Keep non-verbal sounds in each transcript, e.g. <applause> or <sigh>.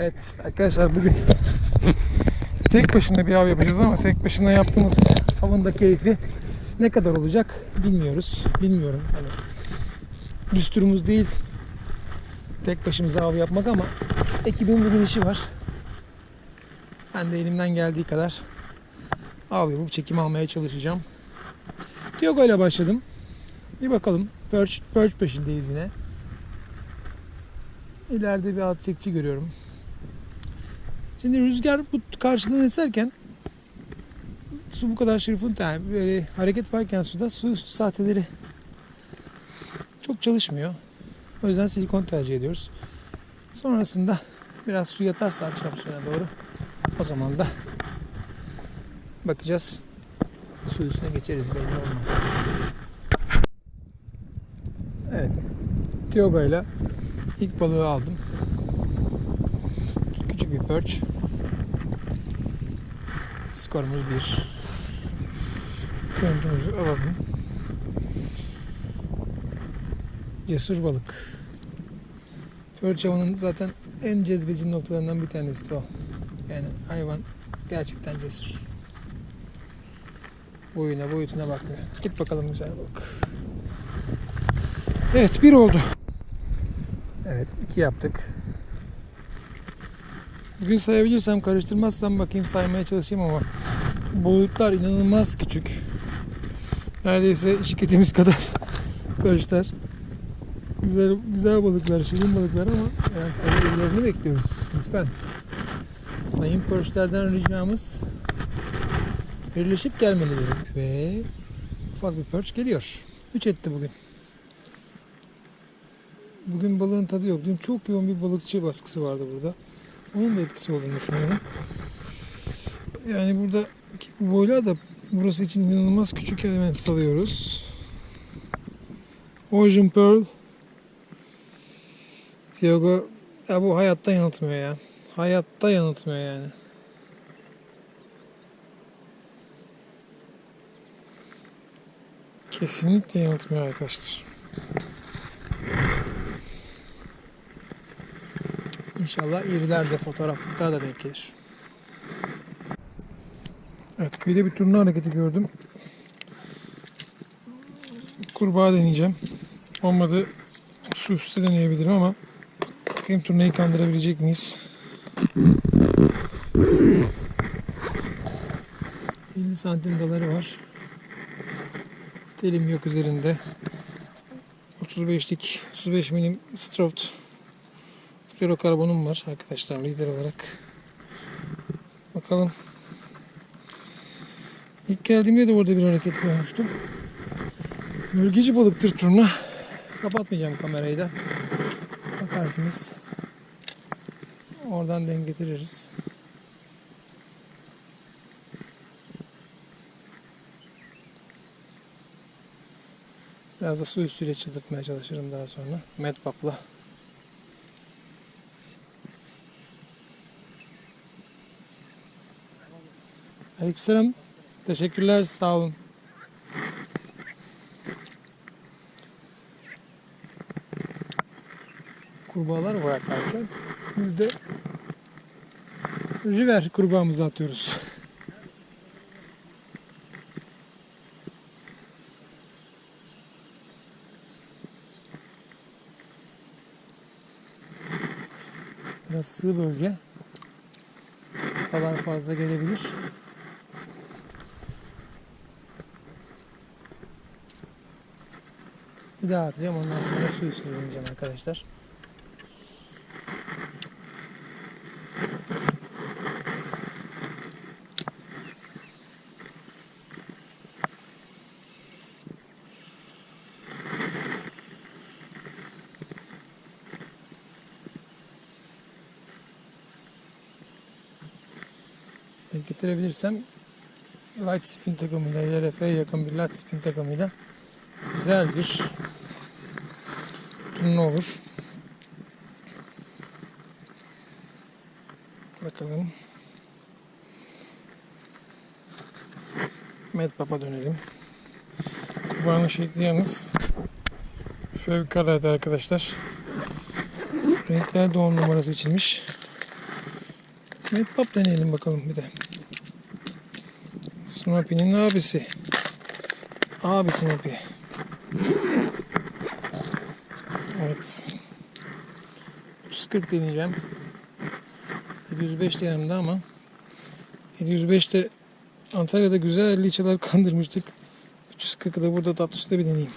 Evet arkadaşlar bugün tek başına bir av yapacağız ama tek başına yaptığımız avın da keyfi ne kadar olacak bilmiyoruz. Bilmiyorum hani düsturumuz değil tek başımıza av yapmak ama ekibin bugün işi var. Ben de elimden geldiği kadar av yapıp çekim almaya çalışacağım. Diogo ile başladım. Bir bakalım. Perch, perch peşindeyiz yine. İleride bir alt çekici görüyorum. Şimdi rüzgar bu karşıdan eserken su bu kadar şırfıntı yani böyle hareket varken suda su üstü sahteleri çok çalışmıyor. O yüzden silikon tercih ediyoruz. Sonrasında biraz su yatarsa akşam suyuna doğru o zaman da bakacağız. Su üstüne geçeriz belli olmaz. Evet. Tioga ile ilk balığı aldım. Küçük bir perch. Skorumuz bir. Görüntümüzü alalım. Cesur balık. Perch avının zaten en cezbedici noktalarından bir tanesi o. Yani hayvan gerçekten cesur. Boyuna boyutuna bakmıyor. Git bakalım güzel balık. Evet bir oldu. Evet iki yaptık. Bugün sayabilirsem karıştırmazsam bakayım saymaya çalışayım ama boyutlar inanılmaz küçük. Neredeyse şirketimiz <laughs> kadar karışlar. Güzel güzel balıklar, şirin balıklar ama tabii ellerini bekliyoruz. Lütfen. Sayın Pörşlerden ricamız birleşip gelmeleri. Ve ufak bir pörç geliyor. 3 etti bugün. Bugün balığın tadı yok. Dün çok yoğun bir balıkçı baskısı vardı burada. Onun da etkisi olduğunu düşünüyorum. Yani burada bu boylar da burası için inanılmaz küçük element salıyoruz. Ocean Pearl Tiago ya bu hayatta yanıltmıyor ya. Hayatta yanıltmıyor yani. Kesinlikle yanıltmıyor arkadaşlar. İnşallah irilerde fotoğraflıklar da denk gelir. Evet kıyıda bir turna hareketi gördüm. Kurbağa deneyeceğim. Olmadı su üstü deneyebilirim ama bakayım turnayı kandırabilecek miyiz? 50 santim daları var. Telim yok üzerinde. 35'lik 35 milim Stroft florokarbonum var arkadaşlar lider olarak. Bakalım. İlk geldiğimde de orada bir hareket görmüştüm. Bölgeci balıktır turna. Kapatmayacağım kamerayı da. Bakarsınız. Oradan denk getiririz. Biraz da su üstüyle çıldırtmaya çalışırım daha sonra. Medpap'la. Aleykümselam. Teşekkürler. Sağ olun. Kurbağalar bırakarken biz de river kurbağamızı atıyoruz. Biraz sığ bölge. Bu kadar fazla gelebilir. Bir daha atacağım ondan sonra su üstü deneyeceğim arkadaşlar. Denk getirebilirsem light spin takımıyla LRF'ye yakın bir light spin takımıyla güzel bir turnu olur. Bakalım. Medpap'a dönelim. Kurbanın şekli yalnız fevkalade arkadaşlar. Renkler doğum numarası içilmiş. Metpap deneyelim bakalım bir de. Snoopy'nin abisi. Abi Snoopy. Evet. 340 deneyeceğim. 705 de yanımda ama 705'te Antalya'da güzel liçeler kandırmıştık. 340'ı da burada tatlı suda bir deneyeyim.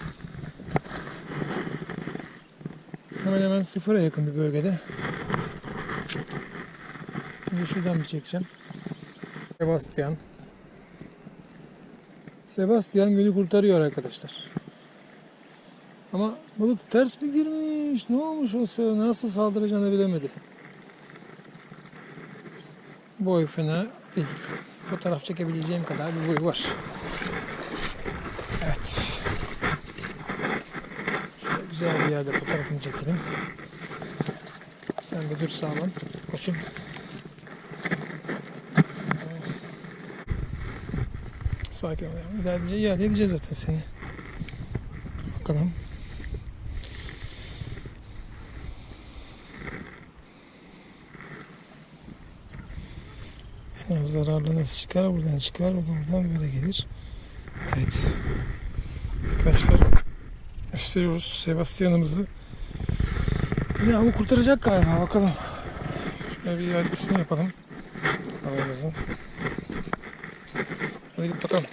Hemen hemen sıfıra yakın bir bölgede. Şimdi şuradan bir çekeceğim. Sebastian. Sebastian beni kurtarıyor arkadaşlar. Ama balık ters mi girmiş? Ne olmuş o sıra? Nasıl saldıracağını bilemedi. Boy fena değil. Fotoğraf çekebileceğim kadar bir boy var. Evet. Şöyle güzel bir yerde fotoğrafını çekelim. Sen bir dur sağlam. Koçum. Sakin ol. iade edeceğiz zaten seni. Bakalım. En az zararlı nasıl çıkar? Buradan çıkar. Buradan, böyle gelir. Evet. Arkadaşlar gösteriyoruz Sebastian'ımızı. Yine avı kurtaracak galiba. Bakalım. Şöyle bir iadesini yapalım. Avımızın. Hadi git bakalım.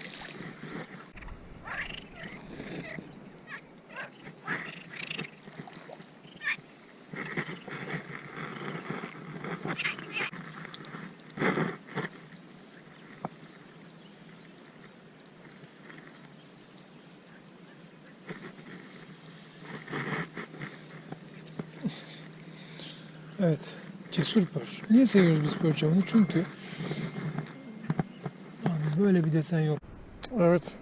Evet. Cesur pör. Niye seviyoruz biz pör avını? Çünkü abi böyle bir desen yok. Evet.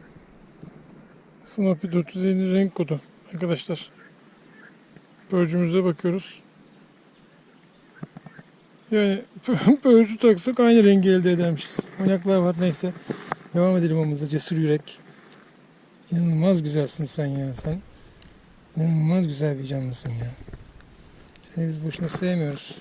Snoopy 450 renk kodu. Arkadaşlar. Pörcümüze bakıyoruz. Yani <laughs> pörcü taksak aynı rengi elde edermişiz. Oynaklar var neyse. Devam edelim amımıza. Cesur yürek. İnanılmaz güzelsin sen ya. Sen inanılmaz güzel bir canlısın ya. Seni biz boşuna sevmiyoruz.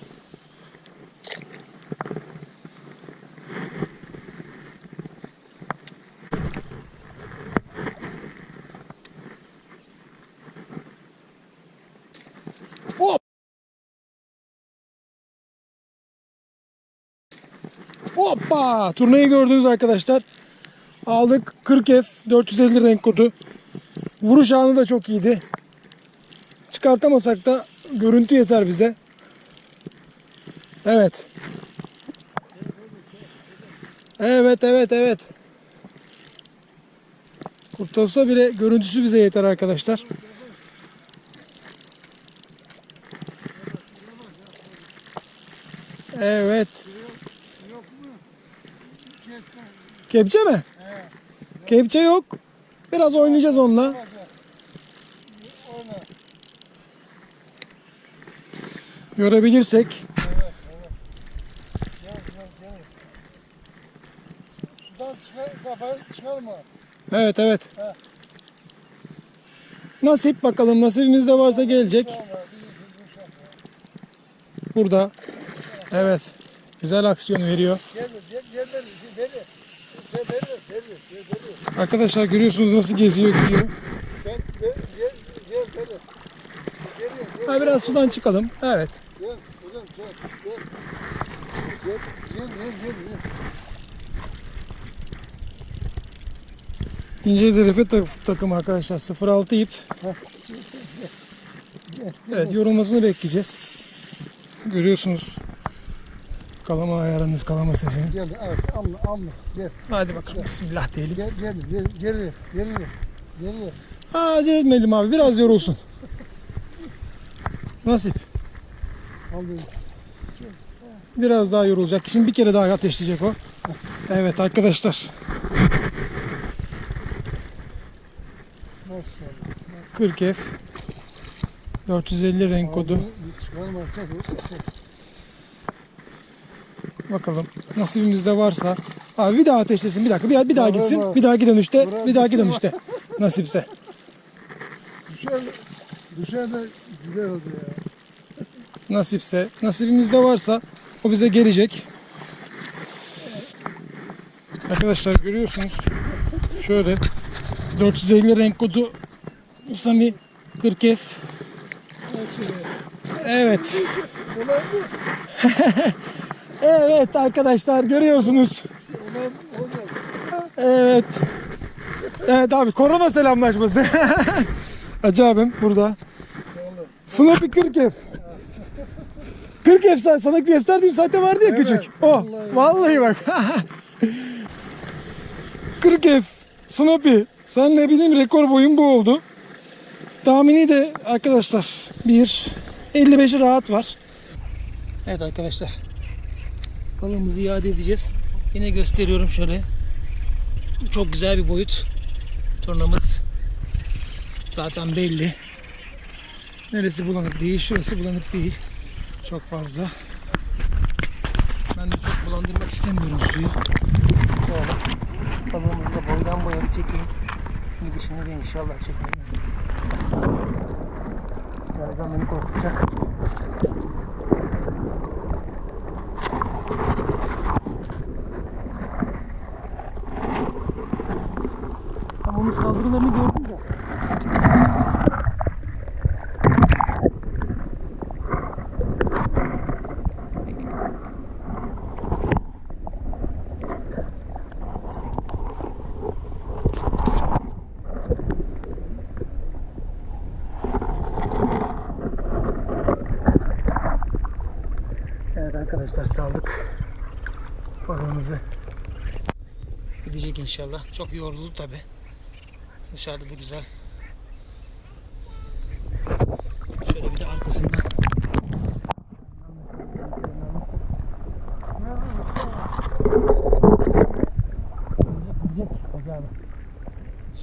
Hop! Hoppa! Turnayı gördünüz arkadaşlar. Aldık 40F 450 renk kodu. Vuruş anı da çok iyiydi. Çıkartamasak da görüntü yeter bize. Evet. Evet evet evet. Kurtulsa bile görüntüsü bize yeter arkadaşlar. Evet. Kepçe mi? Kepçe yok. Biraz oynayacağız onunla. Görebilirsek. Sudan çıkar, kafayı çıkarma. Evet evet. Nasip bakalım nasibimizde varsa gelecek. Burada. Evet. Güzel aksiyon veriyor. Gel, gel, gel, gel, gel, gel. Gel, gel, gel, gel. Arkadaşlar görüyorsunuz nasıl geziyor gidiyor. Gel, gel, gel, gel. Gel, gel, gel. Ha, biraz sudan çıkalım. Evet. Gel, kızım, gel, gel. Gel, gel, gel, gel, gel. İnce zerife tak- takım arkadaşlar. 06 ip. Evet yorulmasını bekleyeceğiz. Görüyorsunuz. Kalama ayarınız, kalama sesini. Gel, evet, Allah, Allah. Gel, Hadi bakalım bismillah diyelim. gel, gel, gel, gel, gel, gel. Aa, acele etmeyelim abi biraz yorulsun. Nasip. Al beni. Biraz daha yorulacak. Şimdi bir kere daha ateşleyecek o. Evet arkadaşlar. 40 F 450 renk kodu. Bakalım nasibimizde varsa. Abi bir daha ateşlesin bir dakika. Bir, bir daha gitsin. Bir dahaki dönüşte. Bir dahaki dönüşte. Nasipse. Dışarıda, dışarıda güzel oldu ya. Nasipse. Nasibimizde varsa o bize gelecek. Arkadaşlar görüyorsunuz. Şöyle 450 renk kodu Sami 40F. Evet. Ulan <laughs> bu. Evet arkadaşlar görüyorsunuz. Evet. Evet abi korona selamlaşması. <laughs> Hacı abim burada. Snoopy 40F. 40F sen sana gösterdiğim saatte vardı ya Evet, küçük. O. vallahi. Vallahi, bak. <laughs> 40F. Snoopy. Sen ne bileyim rekor boyun bu oldu. Tahmini de arkadaşlar 1 55'i rahat var. Evet arkadaşlar. Balığımızı iade edeceğiz. Yine gösteriyorum şöyle. Çok güzel bir boyut. Turnamız zaten belli. Neresi bulanık değil, şurası bulanık değil. Çok fazla. Ben de çok bulandırmak istemiyorum suyu. Şöyle balığımızı da boydan boya bir çekeyim. Gidişini de inşallah çekmemiz. Birazdan beni korkutacak. Ama onun saldırılarını gördüm de. Evet arkadaşlar saldık balığımızı. Gidecek inşallah. Çok yoruldu tabi. Dışarıda da güzel. Şöyle bir de arkasından.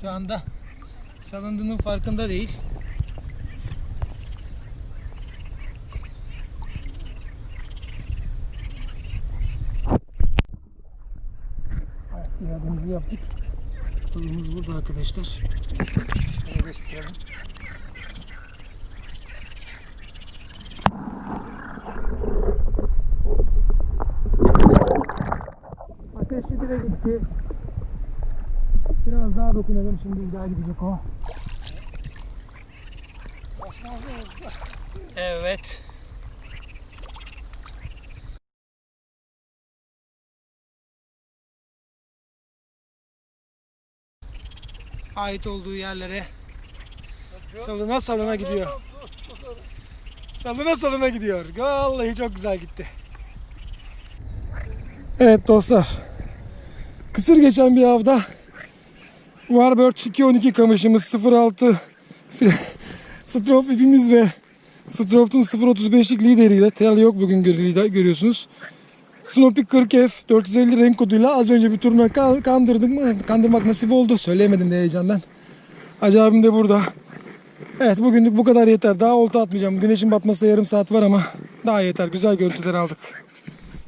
Şu anda salındığının farkında değil. Evet, iademizi yaptık. Balığımız burada arkadaşlar. Şöyle gösterelim. Ateşi bile gitti. Biraz daha dokunalım şimdi daha gidecek o. Evet. Ait olduğu yerlere salına salına gidiyor. Salına salına gidiyor. Vallahi çok güzel gitti. Evet dostlar. Kısır geçen bir avda Warbird 212 kamışımız 06 <laughs> Strof ipimiz ve Strof'un 0.35'lik lideriyle tel yok bugün görü- görüyorsunuz. Snoopy 40F 450 renk koduyla az önce bir turuna ka- kandırdım mı? Kandırmak nasip oldu. Söyleyemedim de heyecandan. Hacı abim de burada. Evet bugünlük bu kadar yeter. Daha olta atmayacağım. Güneşin batmasına yarım saat var ama daha yeter. Güzel görüntüler aldık.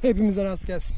Hepimize rast gelsin.